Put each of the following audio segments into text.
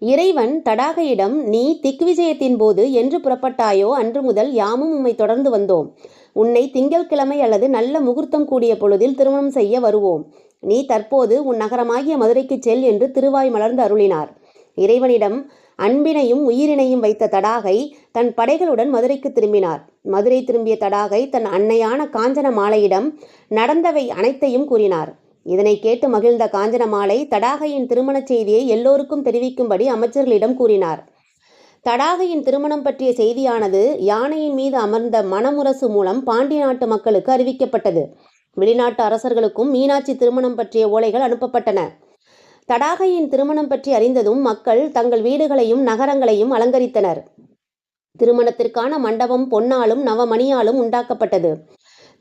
இறைவன் தடாகையிடம் நீ திக்விஜயத்தின் போது என்று புறப்பட்டாயோ? அன்று முதல் யாமும் உம்மை தொடர்ந்து வந்தோம். உன்னை திங்கள்கிழமை அல்லது நல்ல முகூர்த்தம் கூடிய பொழுதில் திருமணம் செய்ய வருவோம். நீ தற்போது உன் நகரமாகிய மதுரைக்குச் செல் என்று திருவாய் மலர்ந்து அருளினார். இறைவனிடம் அன்பினையும் உயிரினையும் வைத்த தடாகை தன் படைகளுடன் மதுரைக்கு திரும்பினார். மதுரை திரும்பிய தடாகை தன் அன்னையான காஞ்சன மாலையிடம் நடந்தவை அனைத்தையும் கூறினார். இதனை கேட்டு மகிழ்ந்த காஞ்சனமாலை தடாகையின் திருமணச் செய்தியை எல்லோருக்கும் தெரிவிக்கும்படி அமைச்சர்களிடம் கூறினார். தடாகையின் திருமணம் பற்றிய செய்தியானது யானையின் மீது அமர்ந்த மணமுரசு மூலம் பாண்டிய நாட்டு மக்களுக்கு அறிவிக்கப்பட்டது. வெளிநாட்டு அரசர்களுக்கும் மீனாட்சி திருமணம் பற்றிய ஓலைகள் அனுப்பப்பட்டன. தடாகையின் திருமணம் பற்றி அறிந்ததும் மக்கள் தங்கள் வீடுகளையும் நகரங்களையும் அலங்கரித்தனர். திருமணத்திற்கான மண்டபம் பொன்னாலும் நவமணியாலும் உண்டாக்கப்பட்டது.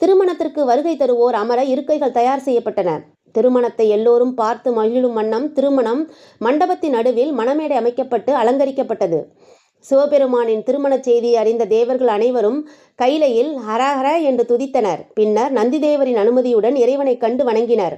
திருமணத்திற்கு வருகை தருவோர் அமர இருக்கைகள் தயார் செய்யப்பட்டன. திருமணத்தை எல்லோரும் பார்த்து மகிழும் வண்ணம் திருமணம் மண்டபத்தின் நடுவில் மணமேடை அமைக்கப்பட்டு அலங்கரிக்கப்பட்டது. சிவபெருமானின் திருமணச் செய்தியை அறிந்த தேவர்கள் அனைவரும் கைலையில் ஹரஹர என்று துதித்தனர். பின்னர் நந்திதேவரின் அனுமதியுடன் இறைவனை கண்டு வணங்கினர்.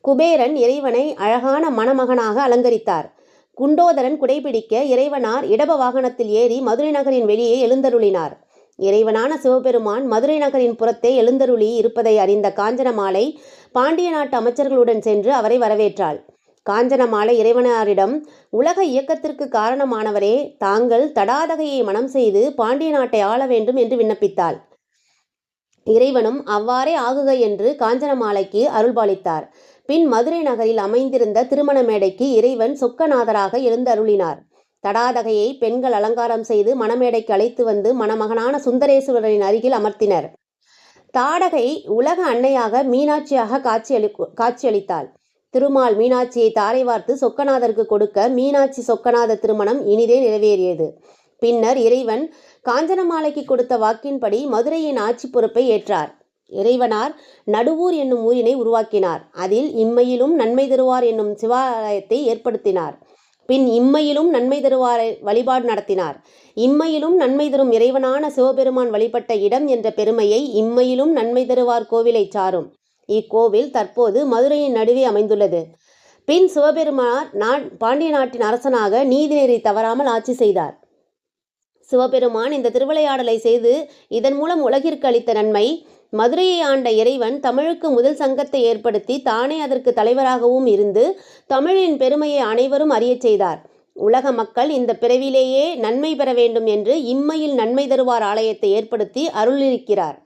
குபேரன் இறைவனை அழகான மணமகனாக அலங்கரித்தார். குண்டோதரன் குடைபிடிக்க இறைவனார் இடப வாகனத்தில் ஏறி மதுரை நகரின் வெளியே எழுந்தருளினார். இறைவனான சிவபெருமான் மதுரை நகரின் புறத்தே எழுந்தருளி இருப்பதை அறிந்த காஞ்சனமாலை பாண்டிய நாட்டு அமைச்சர்களுடன் சென்று அவரை வரவேற்றாள். காஞ்சனமாலை இறைவனாரிடம் உலக இயக்கத்திற்கு காரணமானவரே தாங்கள் தடாதகையை மனம் செய்து பாண்டிய நாட்டை ஆள வேண்டும் என்று விண்ணப்பித்தாள். இறைவனும் அவ்வாறே ஆகுக என்று காஞ்சனமாலைக்கு அருள்பாலித்தார். பின் மதுரை நகரில் அமைந்திருந்த திருமண மேடைக்கு இறைவன் சொக்கநாதராக எழுந்தருளினார். தடாதகையை பெண்கள் அலங்காரம் செய்து மணமேடைக்கு அழைத்து வந்து மணமகனான சுந்தரேஸ்வரரின் அருகில் அமர்த்தினர். தாடகை உலக அன்னையாக மீனாட்சியாக காட்சியளி காட்சியளித்தாள் திருமால் மீனாட்சியை தாரை வார்த்து சொக்கநாதருக்கு கொடுக்க மீனாட்சி சொக்கநாத திருமணம் இனிதே நிறைவேறியது. பின்னர் இறைவன் காஞ்சனமாலைக்கு கொடுத்த வாக்கின்படி மதுரையின் ஆட்சி பொறுப்பை ஏற்றார். இறைவனார் நடுவூர் என்னும் ஊரினை உருவாக்கினார். அதில் இம்மையிலும் நன்மை தருவார் என்னும் சிவாலயத்தை ஏற்படுத்தினார். பின் இம்மையிலும் நன்மை தருவாரை வழிபாடு நடத்தினார். இம்மையிலும் நன்மை தரும் இறைவனான சிவபெருமான் வழிபட்ட இடம் என்ற பெருமையை இம்மையிலும் நன்மை தருவார் கோவிலை சாரும். இக்கோவில் தற்போது மதுரையின் நடுவே அமைந்துள்ளது. பின் சிவபெருமானார் நான் பாண்டிய நாட்டின் அரசனாக நீதிநெறி தவறாமல் ஆட்சி செய்தார். சிவபெருமான் இந்த திருவிளையாடலை செய்து இதன் மூலம் உலகிற்கு அளித்த நன்மை மதுரையை ஆண்ட இறைவன் தமிழுக்கு முதல் சங்கத்தை ஏற்படுத்தி தானே அதற்கு தலைவராகவும் இருந்து தமிழின் பெருமையை அனைவரும் அறியச் செய்தார். உலக மக்கள் இந்த பிறவிலேயே நன்மை பெற வேண்டும் என்று இம்மையில் நன்மை தருவார் ஆலயத்தை ஏற்படுத்தி அருளிருக்கிறார்